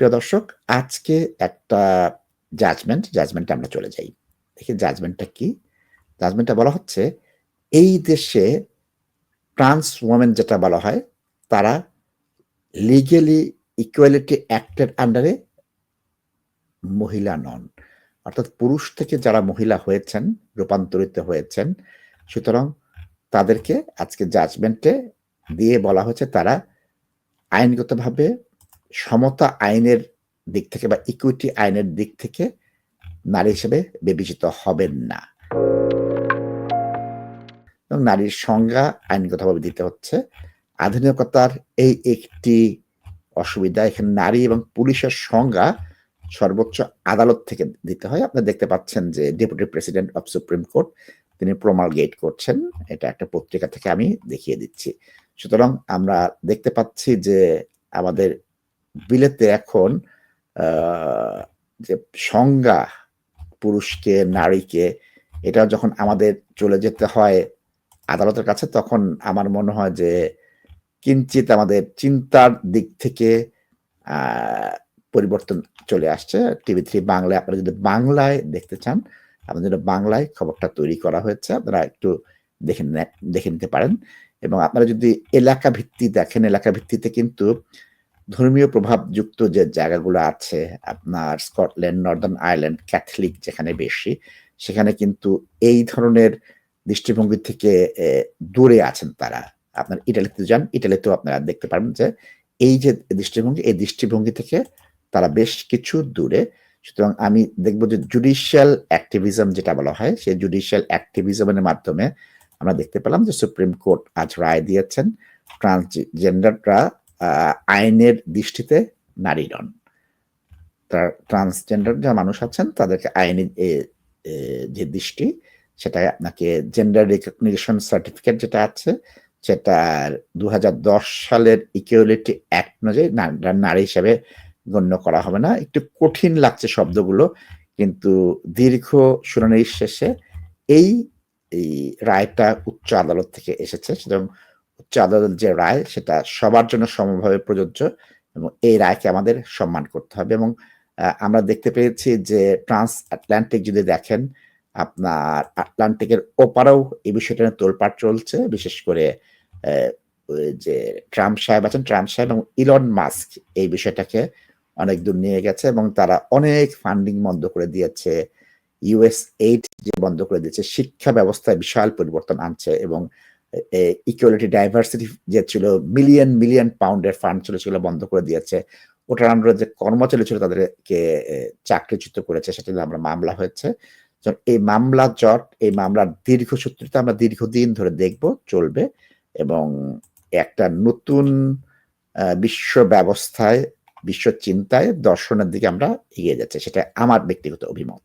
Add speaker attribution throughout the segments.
Speaker 1: প্রিয় দর্শক আজকে একটা জাজমেন্ট, জাজমেন্টে আমরা চলে যাই। দেখি জাজমেন্টটা কি? জাজমেন্টটা বলা হচ্ছে এই দেশে ট্রান্স ওমেন যেটা বলা হয় তারা লিগেলি ইকুয়ালিটি অ্যাক্টের আন্ডারে মহিলা নন। অর্থাৎ পুরুষ থেকে যারা মহিলা হয়েছেন, রূপান্তরিত হয়েছেন, সুতরাং তাদেরকে আজকে জাজমেন্টে দিয়ে বলা হয়েছে তারা আইনগতভাবে সমতা আইনের দিক থেকে বা ইকুইটি আইনের দিক থেকে নারী হিসেবে বিবেচিত হবেন না। এবং নারীর সংজ্ঞা আইনগতভাবে দিতে হচ্ছে। আধুনিকতার এই একটি অসুবিধা, এখানে নারী এবং পুলিশের সংজ্ঞা সর্বোচ্চ আদালত থেকে দিতে হয়। আপনারা দেখতে পাচ্ছেন যে deputy president of supreme court তিনি প্রমালগেট করছেন। এটা একটা পত্রিকা থেকে আমি দেখিয়ে দিচ্ছি। সুতরাং আমরা দেখতে পাচ্ছি যে আমাদের বিলেতে এখন যে সংজ্ঞা পুরুষকে, নারীকে এটা যখন আমাদের চলে যেতে হয় আদালতের কাছে তখন আমার মনে হয় যে কিঞ্চিৎ আমাদের চিন্তার দিক থেকে পরিবর্তন চলে আসছে। টিভি থ্রি বাংলায় আপনারা যদি বাংলায় দেখতে চান, আমাদের জন্য বাংলায় খবরটা তৈরি করা হয়েছে। আপনারা একটু দেখে দেখে নিতে পারেন। এবং আপনারা যদি এলাকা ভিত্তি দেখেন, এলাকা ভিত্তিতে কিন্তু ধর্মীয় প্রভাবযুক্ত যে জায়গাগুলো আছে, আপনার স্কটল্যান্ড, নর্দার্ন আয়ারল্যান্ড, ক্যাথলিক যেখানে বেশি, সেখানে কিন্তু এই ধরনের দৃষ্টিভঙ্গি থেকে দূরে আছেন তারা। আপনার ইটালিতে যান, ইটালিতেও আপনারা দেখতে পারবেন যে এই যে দৃষ্টিভঙ্গি, এই দৃষ্টিভঙ্গি থেকে তারা বেশ কিছু দূরে। সুতরাং আমি দেখব যে জুডিশিয়াল অ্যাক্টিভিজম যেটা বলা হয়, সেই জুডিশিয়াল অ্যাক্টিভিজমের মাধ্যমে আমরা দেখতে পেলাম যে সুপ্রিম কোর্ট আজ রায় দিয়েছেন ট্রান্সজেন্ডাররা আইনের দৃষ্টিতে নারী নন। তা ট্রান্সজেন্ডার যারা মানুষ আছেন তাদেরকে আইনি যে দৃষ্টি সেটাই আপনাকে জেন্ডার রিকগনিশন সার্টিফিকেট যেটা আছে সেটার ২০১০ সালের ইকুয়ালিটি অ্যাক্ট অনুযায়ী নারী হিসেবে গণ্য করা হবে না। একটু কঠিন লাগছে শব্দগুলো। কিন্তু দীর্ঘ শুনানির শেষে এই, এই রায়টা উচ্চ আদালত থেকে এসেছে। সুতরাং উচ্চ যে রায় সেটা সবার জন্য সমভাবে প্রযোজ্য এবং এই রায়কে আমাদের সম্মান করতে হবে এবং আমরা দেখতে পেয়েছি যে ট্রান্স আটলান্টিক যদি দেখেন, আপনার আটলান্টিকের ওপারেও এই বিষয়টা নিয়ে তোলপাড় চলছে। বিশেষ করে যে ট্রাম্প সাহেব আছেন, ট্রাম্প সাহেব এবং ইলন মাস্ক এই বিষয়টাকে অনেক দূর নিয়ে গেছে এবং তারা অনেক ফান্ডিং বন্ধ করে দিয়েছে। ইউএস এইড যে বন্ধ করে দিয়েছে, শিক্ষা ব্যবস্থায় বিশাল পরিবর্তন আনছে এবং ইকুয়ালিটি ডাইভার্সিটি যে ছিল মিলিয়ন, মিলিয়ন পাউন্ডের ফান্ড ছিল সেগুলো বন্ধ করে দিয়েছে। ওটার আন্ডারে যে কর্মচারী ছিল তাদেরকে চাকরিচ্যুত করেছে সেটা নিয়ে আমরা মামলা হয়েছে। এই মামলা জট, এই মামলার দীর্ঘসূত্রিতা আমরা দীর্ঘদিন ধরে দেখব, চলবে এবং একটা নতুন বিশ্ব ব্যবস্থায়, বিশ্ব চিন্তায়, দর্শনের দিকে আমরা এগিয়ে যাচ্ছি। সেটা আমার ব্যক্তিগত অভিমত।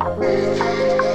Speaker 2: Thank you.